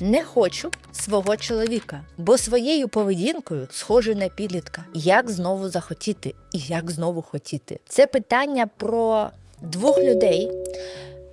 Не хочу свого чоловіка, бо своєю поведінкою схожий на підлітка. Як знову захотіти і як знову хотіти? Це питання про двох людей.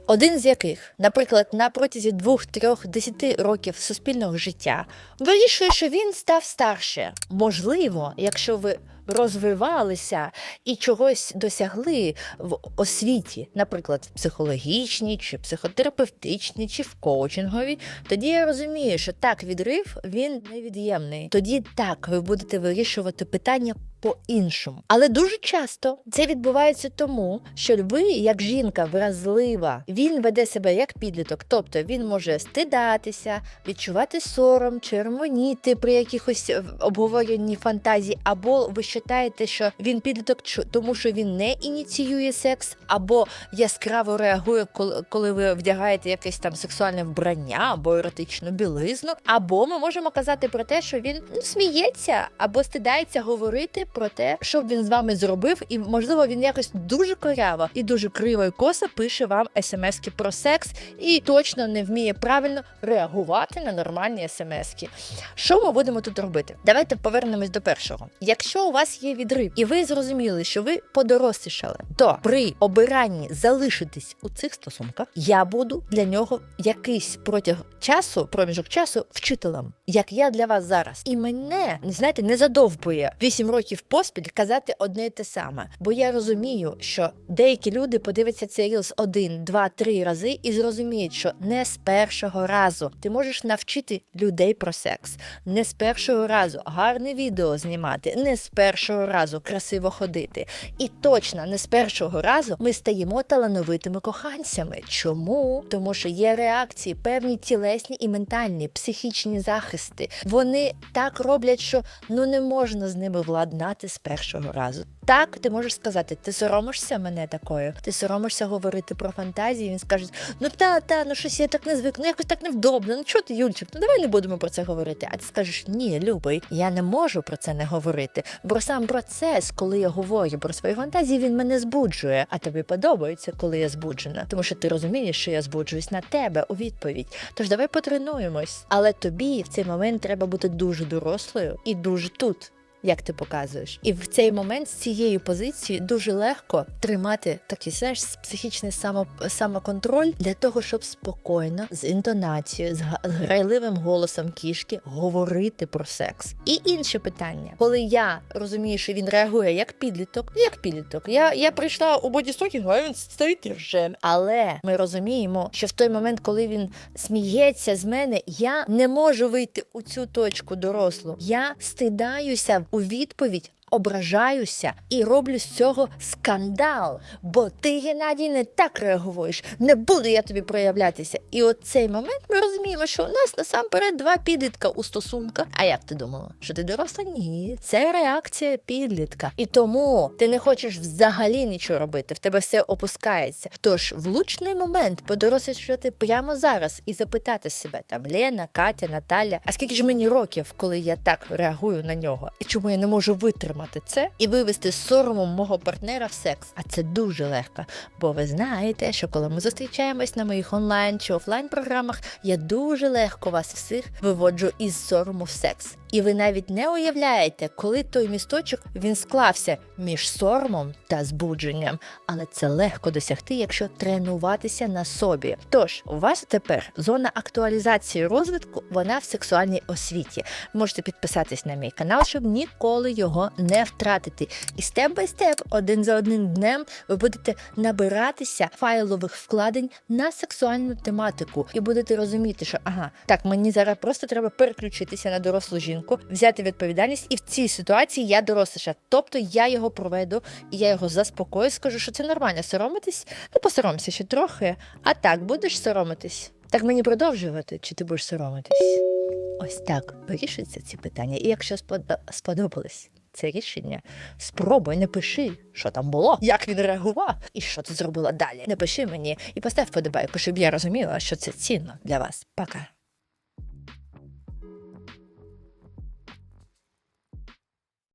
Один з яких, наприклад, на протязі двох, трьох, десяти років суспільного життя вирішує, що він став старше. Можливо, якщо ви розвивалися і чогось досягли в освіті, наприклад, в психологічній, чи психотерапевтичній, чи в коучинговій, тоді я розумію, що так відрив він невід'ємний. Тоді так ви будете вирішувати питання по-іншому. Але дуже часто це відбувається тому, що ви, як жінка вразлива, він веде себе як підліток, тобто він може стидатися, відчувати сором, червоніти при якихось е, обговоренні фантазії, або ви вважаєте, що він підліток, тому що він не ініціює секс, або яскраво реагує, коли ви вдягаєте якесь там сексуальне вбрання або еротичну білизну. Або ми можемо казати про те, що він ну, сміється або стидається говорити про те, що він з вами зробив, і можливо він якось дуже коряво і дуже криво і косо пише вам смски про секс і точно не вміє правильно реагувати на нормальні смски. Що ми будемо тут робити? Давайте повернемось до першого. Якщо у вас є відрив, і ви зрозуміли, що ви подорослішали, то при обиранні залишитись у цих стосунках я буду для нього якийсь протяг часу, проміжок часу вчителем, як я для вас зараз. І мене знаєте, не задовбує 8 років поспіль казати одне й те саме. Бо я розумію, що деякі люди подивляться цей рілс один, два, три рази і зрозуміють, що не з першого разу ти можеш навчити людей про секс, не з першого разу гарне відео знімати, не з першого разу красиво ходити. І точно не з першого разу ми стаємо талановитими коханцями. Чому? Тому що є реакції, певні тілесні і ментальні, психічні захисти. Вони так роблять, що ну не можна з ними владнати з першого разу. Так, ти можеш сказати, ти соромишся мене такою, ти соромишся говорити про фантазії. Він скаже: ну та, та, ну щось я так не звик, ну якось так невдобно. Ну чого ти, Юльчик? Ну давай не будемо про це говорити. А ти скажеш, ні, любий, я не можу про це не говорити. Бо сам процес, коли я говорю про свої фантазії, він мене збуджує. А тобі подобається, коли я збуджена, тому що ти розумієш, що я збуджуюсь на тебе у відповідь. Тож давай потренуємось. Але тобі в цей момент треба бути дуже дорослою і дуже тут. Як ти показуєш, і в цей момент з цієї позиції дуже легко тримати такий знаєш, психічний само, самоконтроль для того, щоб спокійно з інтонацією, з грайливим голосом кішки говорити про секс. І інше питання, коли я розумію, що він реагує як підліток, ну, як підліток. Я, я прийшла у бодістокінгу, а він стоїть і рже. Але ми розуміємо, що в той момент, коли він сміється з мене, я не можу вийти у цю точку дорослу. Я стидаюся у відповідь. Ображаюся і роблю з цього скандал, бо ти, Геннадій, не так реагуєш. Не буду я тобі проявлятися. І от цей момент ми розуміємо, що у нас насамперед два підлітка у стосунках. А як ти думала? Що ти доросла? Ні, це реакція підлітка. І тому ти не хочеш взагалі нічого робити. В тебе все опускається. Тож влучний момент подорослішати прямо зараз і запитати себе там Лена, Катя, Наталя. А скільки ж мені років, коли я так реагую на нього? І чому я не можу витримати це і вивести з соромом мого партнера в секс? А це дуже легко. Бо ви знаєте, що коли ми зустрічаємось на моїх онлайн чи офлайн програмах, я дуже легко вас всіх виводжу із сорому в секс. І ви навіть не уявляєте, коли той місточок він склався між соромом та збудженням. Але це легко досягти, якщо тренуватися на собі. Тож у вас тепер зона актуалізації розвитку, вона в сексуальній освіті. Можете підписатись на мій канал, щоб ніколи його не втратити. І степ бай степ, один за одним днем, ви будете набиратися файлових вкладень на сексуальну тематику, і будете розуміти, що ага, так мені зараз просто треба переключитися на дорослу жінку, взяти відповідальність, і в цій ситуації я доросліша. Тобто я його проведу, і я його заспокою, скажу, що це нормально соромитись. Ну посоромся ще трохи. А так будеш соромитись. Так мені продовжувати, чи ти будеш соромитись? Ось так вирішуються ці питання. І якщо сподобалось це рішення, спробуй, напиши, що там було, як він реагував і що ти зробила далі. Напиши мені і постав подобайку, щоб я розуміла, що це цінно для вас. Пока.